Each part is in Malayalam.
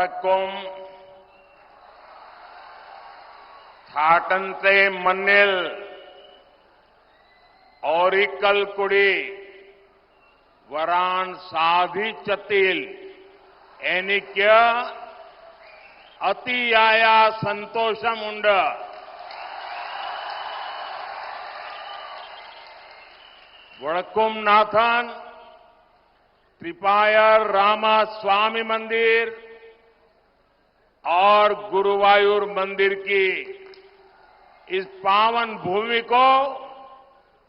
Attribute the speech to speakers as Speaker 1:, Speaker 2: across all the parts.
Speaker 1: வணக்கம். ठाटनते मन्नेल औरिकल कुड़ी वरान साधी अति आया अतियाया संतोषमुंड वड़कुम नाथन त्रिपायर रामा स्वामी मंदिर और गुरुवायूर मंदिर की इस पावन भूमि को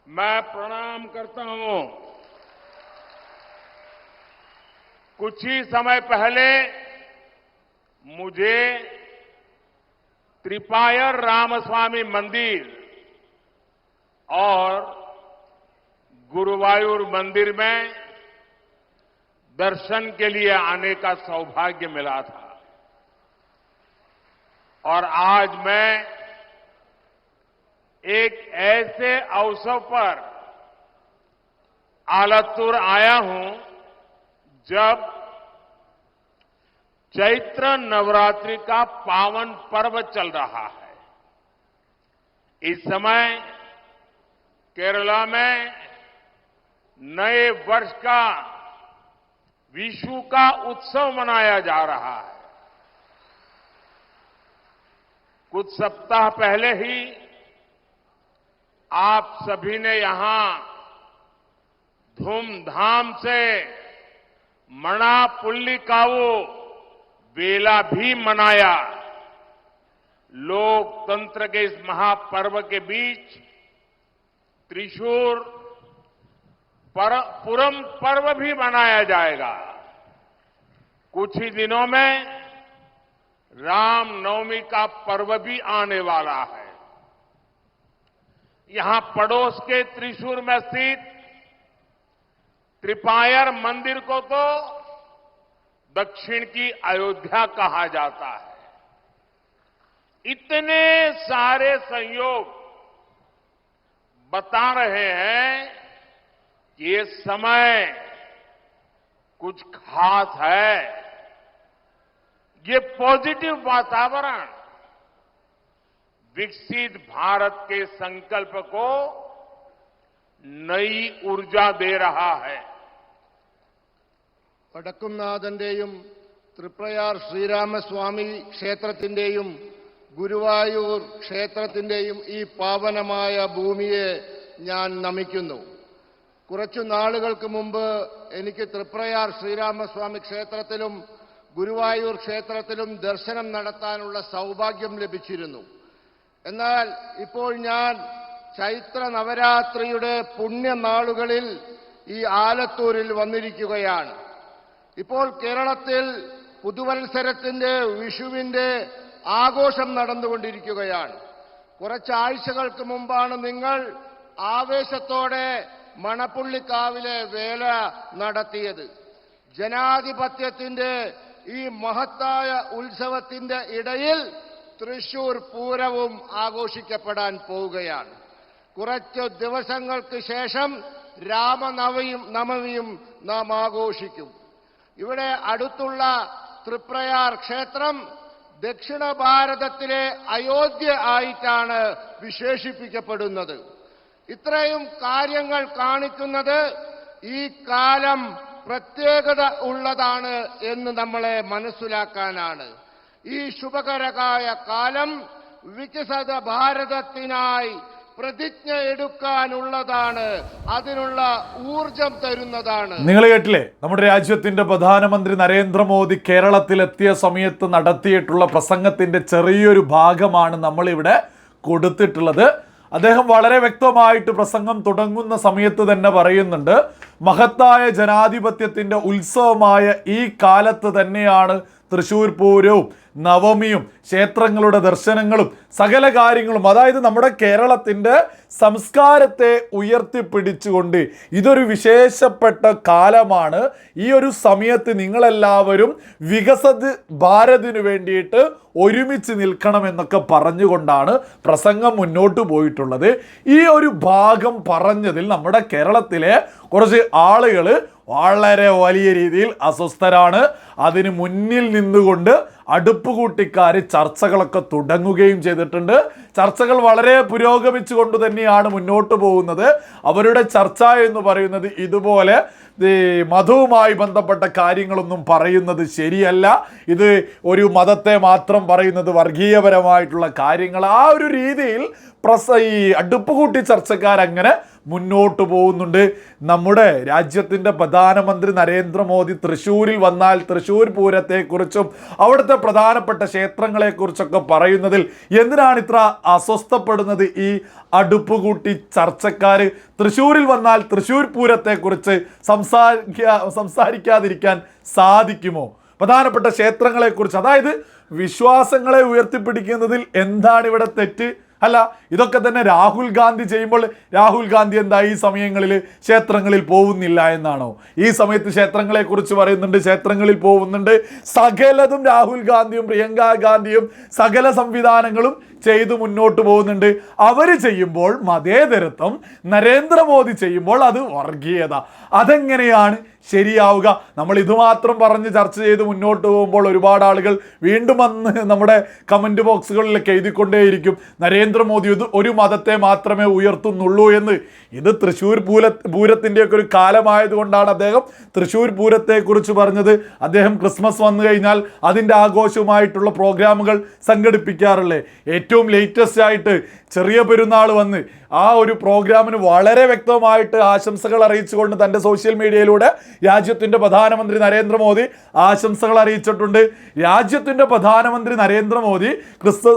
Speaker 1: मैं प्रणाम करता हूँ। कुछ ही समय पहले मुझे त्रिपायर रामस्वामी मंदिर और गुरुवायूर मंदिर में दर्शन के लिए आने का सौभाग्य मिला था। और आज मैं एक ऐसे अवसर पर आलतपुर आया हूँ जब चैत्र नवरात्रि का पावन पर्व चल रहा है। इस समय केरला में नए वर्ष का विशु का उत्सव मनाया जा रहा है। कुछ सप्ताह पहले ही आप सभी ने यहाँ धूमधाम से मणा मणापुल्लिकाऊ बेला भी मनाया। लोकतंत्र के इस महापर्व के बीच त्रिशूर पर, पुरम पर्व भी मनाया जाएगा। कुछ ही दिनों में राम नवमी का पर्व भी आने वाला है। यहाँ पड़ोस के त्रिशूर में स्थित त्रिपायर मंदिर को तो दक्षिण की अयोध्या कहा जाता है। इतने सारे संयोग बता रहे हैं कि ये समय कुछ खास है। ये पॉजिटिव वातावरण विकसित भारत के संकल्प को नई ऊर्जा दे रहा है
Speaker 2: വടക്കുംനാഥന്റെയും തൃപ്രയാർ ശ്രീരാമസ്വാമി ക്ഷേത്രത്തിന്റെയും ഗുരുവായൂർ ക്ഷേത്രത്തിന്റെയും ഈ പാവനമായ ഭൂമിയെ ഞാൻ നമിക്കുന്നു കുറച്ചു നാളുകൾക്ക് മുമ്പ് എനിക്ക് തൃപ്രയാർ ശ്രീരാമസ്വാമി ക്ഷേത്രത്തിലും ഗുരുവായൂർ ക്ഷേത്രത്തിലും ദർശനം നടത്താനുള്ള സൗഭാഗ്യം ലഭിച്ചിരുന്നു. എന്നാൽ ഇപ്പോൾ ഞാൻ ചൈത്ര നവരാത്രിയുടെ പുണ്യനാളുകളിൽ ഈ ആലത്തൂരിൽ വന്നിരിക്കുകയാണ്. ഇപ്പോൾ കേരളത്തിൽ പുതുവത്സരത്തിന്റെ വിഷുവിന്റെ ആഘോഷം നടന്നുകൊണ്ടിരിക്കുകയാണ്. കുറച്ചാഴ്ചകൾക്ക് മുമ്പാണ് നിങ്ങൾ ആവേശത്തോടെ മണപ്പുള്ളിക്കാവിലെ വേല നടത്തിയത്. ജനാധിപത്യത്തിന്റെ ഈ മഹത്തായ ഉത്സവത്തിന്റെ ഇടയിൽ തൃശൂർ പൂരവും ആഘോഷിക്കപ്പെടാൻ പോവുകയാണ്. കുറച്ചു ദിവസങ്ങൾക്ക് ശേഷം രാമനവയും നവമിയും നാം ആഘോഷിക്കും. ഇവിടെ അടുത്തുള്ള തൃപ്രയാർ ക്ഷേത്രം ദക്ഷിണ ഭാരതത്തിലെ അയോധ്യ ആയിട്ടാണ് വിശേഷിപ്പിക്കപ്പെടുന്നത്. ഇത്രയും കാര്യങ്ങൾ കാണിക്കുന്നത് ഈ കാലം പ്രത്യേകത ഉള്ളതാണ് എന്ന് നമ്മളെ മനസ്സിലാക്കാനാണ്. ഈ ശുഭകരകായ കാലം വികസിത ഭാരതത്തിനായി പ്രതിജ്ഞ എടുക്കാനുള്ളതാണ് അതിനുള്ള ഊർജം തരുന്നതാണ്.
Speaker 3: നിങ്ങൾ കേട്ടില്ലേ? നമ്മുടെ രാജ്യത്തിന്റെ പ്രധാനമന്ത്രി നരേന്ദ്രമോദി കേരളത്തിലെത്തിയ സമയത്ത് നടത്തിയിട്ടുള്ള പ്രസംഗത്തിന്റെ ചെറിയൊരു ഭാഗമാണ് നമ്മളിവിടെ കൊടുത്തിട്ടുള്ളത്. അദ്ദേഹം വളരെ വ്യക്തമായിട്ട് പ്രസംഗം തുടങ്ങുന്ന സമയത്ത് തന്നെ പറയുന്നുണ്ട് മഹത്തായ ജനാധിപത്യത്തിന്റെ ഉത്സവമായ ഈ കാലത്ത് തന്നെയാണ് തൃശ്ശൂർ പൂരവും നവമിയും ക്ഷേത്രങ്ങളുടെ ദർശനങ്ങളും സകല കാര്യങ്ങളും അതായത് നമ്മുടെ കേരളത്തിന്റെ സംസ്കാരത്തെ ഉയർത്തിപ്പിടിച്ചുകൊണ്ട് ഇതൊരു വിശേഷപ്പെട്ട കാലമാണ്. ഈ ഒരു സമയത്ത് നിങ്ങളെല്ലാവരും വികസത് ഭാരതിനു വേണ്ടിയിട്ട് ഒരുമിച്ച് നിൽക്കണം എന്നൊക്കെ പറഞ്ഞുകൊണ്ടാണ് പ്രസംഗം മുന്നോട്ട് പോയിട്ടുള്ളത്. ഈ ഒരു ഭാഗം പറഞ്ഞതിൽ നമ്മുടെ കേരളത്തിലെ കുറച്ച് ആളുകൾ വളരെ വലിയ രീതിയിൽ അസ്വസ്ഥരാണ്. അതിന് മുന്നിൽ നിന്നുകൊണ്ട് അടുപ്പ് കൂട്ടിക്കാർ ചർച്ചകളൊക്കെ തുടങ്ങുകയും ചെയ്തിട്ടുണ്ട്. ചർച്ചകൾ വളരെ പുരോഗമിച്ചുകൊണ്ട് തന്നെയാണ് മുന്നോട്ട് പോകുന്നത്. അവരുടെ ചർച്ച എന്ന് പറയുന്നത് ഇതുപോലെ ഈ മതവുമായി ബന്ധപ്പെട്ട കാര്യങ്ങളൊന്നും പറയുന്നത് ശരിയല്ല. ഇത് ഒരു മതത്തെ മാത്രം പറയുന്നത് വർഗീയപരമായിട്ടുള്ള കാര്യങ്ങൾ. ആ ഒരു രീതിയിൽ പ്രസ ഈ അടുപ്പ് കൂട്ടി ചർച്ചക്കാരങ്ങനെ മുന്നോട്ട് പോകുന്നുണ്ട്. നമ്മുടെ രാജ്യത്തിന്റെ പ്രധാനമന്ത്രി നരേന്ദ്രമോദി തൃശ്ശൂരിൽ വന്നാൽ തൃശ്ശൂർ പൂരത്തെക്കുറിച്ചും അവിടുത്തെ പ്രധാനപ്പെട്ട ക്ഷേത്രങ്ങളെക്കുറിച്ചൊക്കെ പറയുന്നതിൽ എന്തിനാണ് ഇത്ര അസ്വസ്ഥപ്പെടുന്നത് ഈ അടുപ്പ് കൂട്ടി ചർച്ചക്കാർ തൃശ്ശൂരിൽ വന്നാൽ തൃശ്ശൂർ പൂരത്തെക്കുറിച്ച് സംസാരിക്കാ സംസാരിക്കാതിരിക്കാൻ സാധിക്കുമോ? പ്രധാനപ്പെട്ട ക്ഷേത്രങ്ങളെക്കുറിച്ച് അതായത് വിശ്വാസങ്ങളെ ഉയർത്തിപ്പിടിക്കുന്നതിൽ എന്താണ് ഇവിടെ തെറ്റ്? അല്ല ഇതൊക്കെ തന്നെ രാഹുൽ ഗാന്ധി ചെയ്യുമ്പോൾ രാഹുൽ ഗാന്ധി എന്താ ഈ സമയങ്ങളിൽ ക്ഷേത്രങ്ങളിൽ പോകുന്നില്ല എന്നാണോ? ഈ സമയത്ത് ക്ഷേത്രങ്ങളെ കുറിച്ച് പറയുന്നുണ്ട് ക്ഷേത്രങ്ങളിൽ പോകുന്നുണ്ട് സകലതും രാഹുൽ ഗാന്ധിയും പ്രിയങ്ക ഗാന്ധിയും സകല സംവിധാനങ്ങളും ചെയ്തു മുന്നോട്ട് പോകുന്നുണ്ട്. അവർ ചെയ്യുമ്പോൾ മതേതരത്വം നരേന്ദ്രമോദി ചെയ്യുമ്പോൾ അത് വർഗീയത. അതെങ്ങനെയാണ് ശരിയാവുക? നമ്മൾ ഇതുമാത്രം പറഞ്ഞ് ചർച്ച ചെയ്ത് മുന്നോട്ട് പോകുമ്പോൾ ഒരുപാട് ആളുകൾ വീണ്ടും വന്ന് നമ്മുടെ കമന്റ് ബോക്സുകളിലൊക്കെ എഴുതിക്കൊണ്ടേയിരിക്കും. നരേന്ദ്രമോദി ഇത് ഒരു മതത്തെ മാത്രമേ ഉയർത്തുന്നുള്ളൂ എന്ന്. ഇത് തൃശ്ശൂർ പൂര പൂരത്തിന്റെയൊക്കെ ഒരു കാലമായതുകൊണ്ടാണ് അദ്ദേഹം തൃശ്ശൂർ പൂരത്തെക്കുറിച്ച് പറഞ്ഞത്. അദ്ദേഹം ക്രിസ്മസ് വന്നു കഴിഞ്ഞാൽ അതിന്റെ ആഘോഷവുമായിട്ടുള്ള പ്രോഗ്രാമുകൾ സംഘടിപ്പിക്കാറുള്ളേ ഏറ്റവും ലേറ്റസ്റ്റ് ആയിട്ട് ചെറിയ പെരുന്നാൾ വന്ന് ആ ഒരു പ്രോഗ്രാമിന് വളരെ വ്യക്തമായിട്ട് ആശംസകൾ അറിയിച്ചുകൊണ്ട് തന്റെ സോഷ്യൽ മീഡിയയിലൂടെ രാജ്യത്തിന്റെ പ്രധാനമന്ത്രി നരേന്ദ്രമോദി ആശംസകൾ അറിയിച്ചിട്ടുണ്ട്. രാജ്യത്തിന്റെ പ്രധാനമന്ത്രി നരേന്ദ്രമോദി ക്രിസ്ത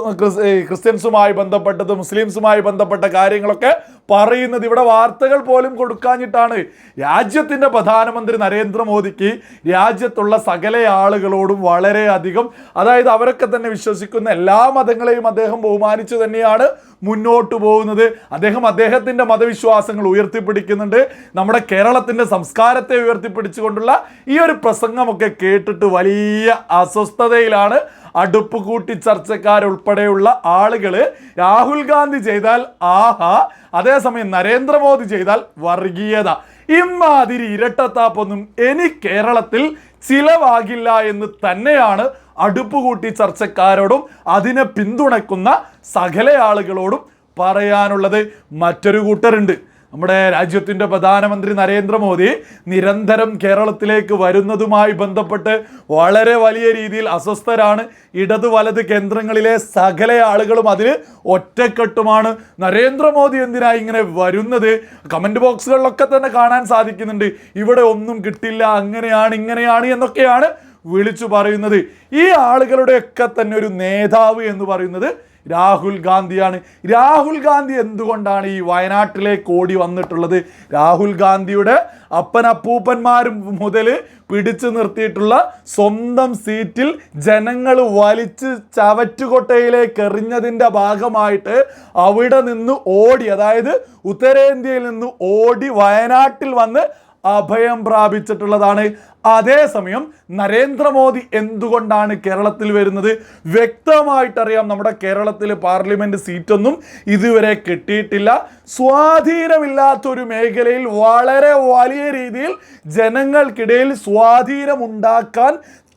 Speaker 3: ക്രിസ്ത്യൻസുമായി ബന്ധപ്പെട്ടത് മുസ്ലിംസുമായി ബന്ധപ്പെട്ട കാര്യങ്ങളൊക്കെ പറയുന്നത് ഇവിടെ വാർത്തകൾ പോലും കൊടുക്കാഞ്ഞിട്ടാണ്. രാജ്യത്തിന്റെ പ്രധാനമന്ത്രി നരേന്ദ്രമോദിക്ക് രാജ്യത്തുള്ള സകല ആളുകളോടും വളരെയധികം അതായത് അവരൊക്കെ തന്നെ വിശ്വസിക്കുന്ന എല്ലാ മതങ്ങളെയും അദ്ദേഹം ബഹുമാനിച്ചു തന്നെയാണ്. മുന്നോട്ട് പോകുന്നത്. അദ്ദേഹം അദ്ദേഹത്തിന്റെ മതവിശ്വാസങ്ങൾ ഉയർത്തിപ്പിടിക്കുന്നുണ്ട്. നമ്മുടെ കേരളത്തിന്റെ സംസ്കാരത്തെ ഉയർത്തിപ്പിടിച്ചുകൊണ്ടുള്ള ഈ ഒരു പ്രസംഗമൊക്കെ കേട്ടിട്ട് വലിയ അസ്വസ്ഥതയിലാണ് അടുപ്പ് കൂട്ടി ചർച്ചക്കാരുൾപ്പെടെയുള്ള ആളുകൾ രാഹുൽ ഗാന്ധി ചെയ്താൽ ആഹാ അതേസമയം നരേന്ദ്രമോദി ചെയ്താൽ വർഗീയത. ഇമാതിരി ഇരട്ടത്താപ്പൊന്നും ഇനി കേരളത്തിൽ ചിലവാകില്ല എന്ന് തന്നെയാണ് അടുപ്പുകൂട്ടി ചർച്ചക്കാരോടും അതിനെ പിന്തുണയ്ക്കുന്ന സകല ആളുകളോടും പറയാനുള്ളത് മറ്റൊരു കൂട്ടരുണ്ട്. നമ്മുടെ രാജ്യത്തിന്റെ പ്രധാനമന്ത്രി നരേന്ദ്രമോദി നിരന്തരം കേരളത്തിലേക്ക് വരുന്നതുമായി ബന്ധപ്പെട്ട് വളരെ വലിയ രീതിയിൽ അസ്വസ്ഥരാണ്. ഇടത് വലത് കേന്ദ്രങ്ങളിലെ സകല ആളുകളും അതിൽ ഒറ്റക്കെട്ടുമാണ്. നരേന്ദ്രമോദി എന്തിനാ ഇങ്ങനെ വരുന്നത്? കമന്റ് ബോക്സുകളിലൊക്കെ തന്നെ കാണാൻ സാധിക്കുന്നുണ്ട്. ഇവിടെ ഒന്നും കിട്ടില്ല അങ്ങനെയാണ് ഇങ്ങനെയാണ് എന്നൊക്കെയാണ് വിളിച്ചു പറയുന്നത്. ഈ ആളുകളുടെയൊക്കെ തന്നെ ഒരു നേതാവ് എന്ന് പറയുന്നത് രാഹുൽ ഗാന്ധിയാണ്. രാഹുൽ ഗാന്ധി എന്തുകൊണ്ടാണ് ഈ വയനാട്ടിലേക്ക് ഓടി വന്നിട്ടുള്ളത്? രാഹുൽ ഗാന്ധിയുടെ അപ്പനപ്പൂപ്പന്മാർ മുതൽ പിടിച്ചു നിർത്തിയിട്ടുള്ള സ്വന്തം സീറ്റിൽ ജനങ്ങൾ വലിച്ച് ചവറ്റുകൊട്ടയിലേക്ക് എറിഞ്ഞതിന്റെ ഭാഗമായിട്ട് അവിടെ നിന്ന് ഓടി അതായത് ഉത്തരേന്ത്യയിൽ നിന്ന് ഓടി വയനാട്ടിൽ വന്ന് അഭയം പ്രാപിച്ചിട്ടുള്ളതാണ്. അതേസമയം നരേന്ദ്രമോദി എന്തുകൊണ്ടാണ് കേരളത്തിൽ വരുന്നത്? വ്യക്തമായിട്ടറിയാം നമ്മുടെ കേരളത്തിൽ പാർലമെന്റ് സീറ്റൊന്നും ഇതുവരെ കിട്ടിയിട്ടില്ല. സ്വാധീനമില്ലാത്തൊരു മേഖലയിൽ വളരെ വലിയ രീതിയിൽ ജനങ്ങൾക്കിടയിൽ സ്വാധീനമുണ്ടാക്കാൻ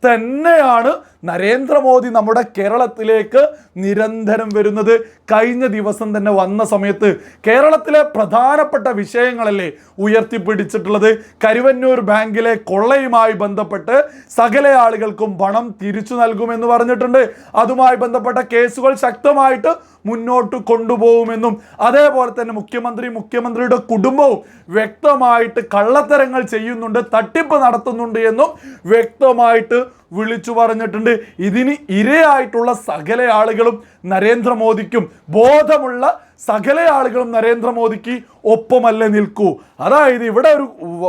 Speaker 3: തന്നെയാണ് നരേന്ദ്രമോദി നമ്മുടെ കേരളത്തിലേക്ക് നിരന്തരം വരുന്നത് കഴിഞ്ഞ ദിവസം തന്നെ വന്ന സമയത്ത് കേരളത്തിലെ പ്രധാനപ്പെട്ട വിഷയങ്ങളല്ലേ ഉയർത്തിപ്പിടിച്ചിട്ടുള്ളത്? കരുവന്നൂർ ബാങ്കിലെ കൊള്ളയുമായി ബന്ധപ്പെട്ട് സകല ആളുകൾക്കും പണം തിരിച്ചു നൽകുമെന്ന് പറഞ്ഞിട്ടുണ്ട്. അതുമായി ബന്ധപ്പെട്ട കേസുകൾ ശക്തമായിട്ട് മുന്നോട്ട് കൊണ്ടുപോകുമെന്നും അതേപോലെ തന്നെ മുഖ്യമന്ത്രി മുഖ്യമന്ത്രിയുടെ കുടുംബവും വ്യക്തമായിട്ട് കള്ളത്തരങ്ങൾ ചെയ്യുന്നുണ്ട് തട്ടിപ്പ് നടത്തുന്നുണ്ട് എന്നും വ്യക്തമായിട്ട് വിളിച്ചു പറഞ്ഞിട്ടുണ്ട്. ഇതിന് ഇരയായിട്ടുള്ള സകല ആളുകളും നരേന്ദ്രമോദിക്കും ബോധമുള്ള സകല ആളുകളും നരേന്ദ്രമോദിക്ക് ഒപ്പമല്ലേ നിൽക്കൂ. അതായത് ഇവിടെ ഒരു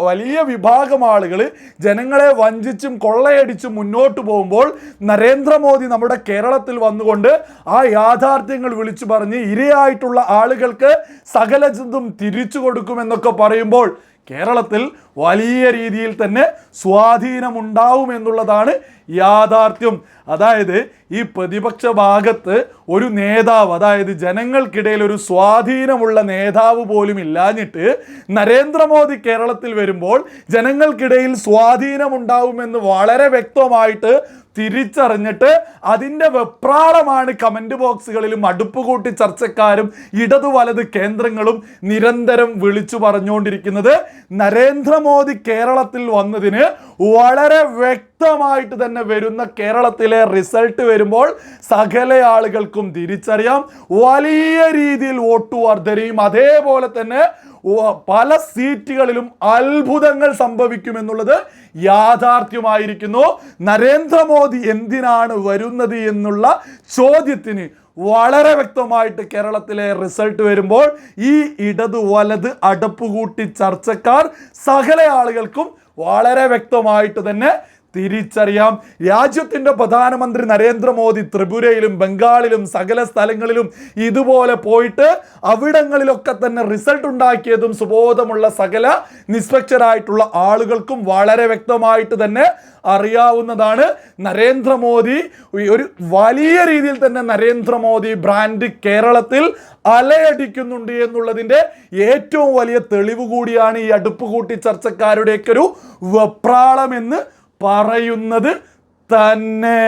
Speaker 3: വലിയ വിഭാഗം ആളുകൾ ജനങ്ങളെ വഞ്ചിച്ചും കൊള്ളയടിച്ചും മുന്നോട്ട് പോകുമ്പോൾ നരേന്ദ്രമോദി നമ്മുടെ കേരളത്തിൽ വന്നുകൊണ്ട് ആ യാഥാർത്ഥ്യങ്ങൾ വിളിച്ചു പറഞ്ഞ് ഇരയായിട്ടുള്ള ആളുകൾക്ക് സകലതും തിരിച്ചു കൊടുക്കുമെന്നൊക്കെ പറയുമ്പോൾ കേരളത്തിൽ വലിയ രീതിയിൽ തന്നെ സ്വാധീനമുണ്ടാവും എന്നുള്ളതാണ് യാഥാർത്ഥ്യം. അതായത് ഈ പ്രതിപക്ഷ ഭാഗത്ത് ഒരു നേതാവ് അതായത് ജനങ്ങൾക്കിടയിൽ ഒരു സ്വാധീനമുള്ള നേതാവ് പോലും ഇല്ലാഞ്ഞിട്ട് നരേന്ദ്രമോദി കേരളത്തിൽ വരുമ്പോൾ ജനങ്ങൾക്കിടയിൽ സ്വാധീനമുണ്ടാവുമെന്ന് വളരെ വ്യക്തമായിട്ട് തിരിച്ചറിഞ്ഞിട്ട് അതിന്റെ വെപ്രാളമാണ് കമന്റ് ബോക്സുകളിലും അടുപ്പ് കൂട്ടി ചർച്ചക്കാരും ഇടതു വലത് കേന്ദ്രങ്ങളും നിരന്തരം വിളിച്ചു പറഞ്ഞുകൊണ്ടിരിക്കുന്നത് നരേന്ദ്രമോദി കേരളത്തിൽ വന്നതിന് വളരെ വ്യക്തമായിട്ട് തന്നെ വരുന്ന കേരളത്തിലെ റിസൾട്ട് വരുമ്പോൾ സകല ആളുകൾക്കും തിരിച്ചറിയാം. വലിയ രീതിയിൽ വോട്ട് വർധനയും അതേപോലെ തന്നെ പല സീറ്റുകളിലും അത്ഭുതങ്ങൾ സംഭവിക്കുമെന്നുള്ളത് യാഥാർത്ഥ്യമായിരിക്കുന്നു. നരേന്ദ്രമോദി എന്തിനാണ് വരുന്നത് എന്നുള്ള ചോദ്യത്തിന് വളരെ വ്യക്തമായിട്ട് കേരളത്തിലെ റിസൾട്ട് വരുമ്പോൾ ഈ ഇടത് വലത് അടപ്പുകൂട്ടി ചർച്ചക്കാർ സകല ആളുകൾക്കും വളരെ വ്യക്തമായിട്ട് തന്നെ തിരിച്ചറിയാം. രാജ്യത്തിന്റെ പ്രധാനമന്ത്രി നരേന്ദ്രമോദി ത്രിപുരയിലും ബംഗാളിലും സകല സ്ഥലങ്ങളിലും ഇതുപോലെ പോയിട്ട് അവിടങ്ങളിലൊക്കെ തന്നെ റിസൾട്ട് ഉണ്ടാക്കിയതും സുബോധമുള്ള സകല നിഷ്പക്ഷരായിട്ടുള്ള ആളുകൾക്കും വളരെ വ്യക്തമായിട്ട് തന്നെ അറിയാവുന്നതാണ് നരേന്ദ്രമോദി. ഒരു വലിയ രീതിയിൽ തന്നെ നരേന്ദ്രമോദി ബ്രാൻഡ് കേരളത്തിൽ അലയടിക്കുന്നുണ്ട് എന്നുള്ളതിന്റെ ഏറ്റവും വലിയ തെളിവ് കൂടിയാണ് ഈ അടുപ്പ് കൂട്ടി ചർച്ചക്കാരുടെയൊക്കെ ഒരു വെപ്രാളമെന്ന് പറയുന്നത് തന്നെ.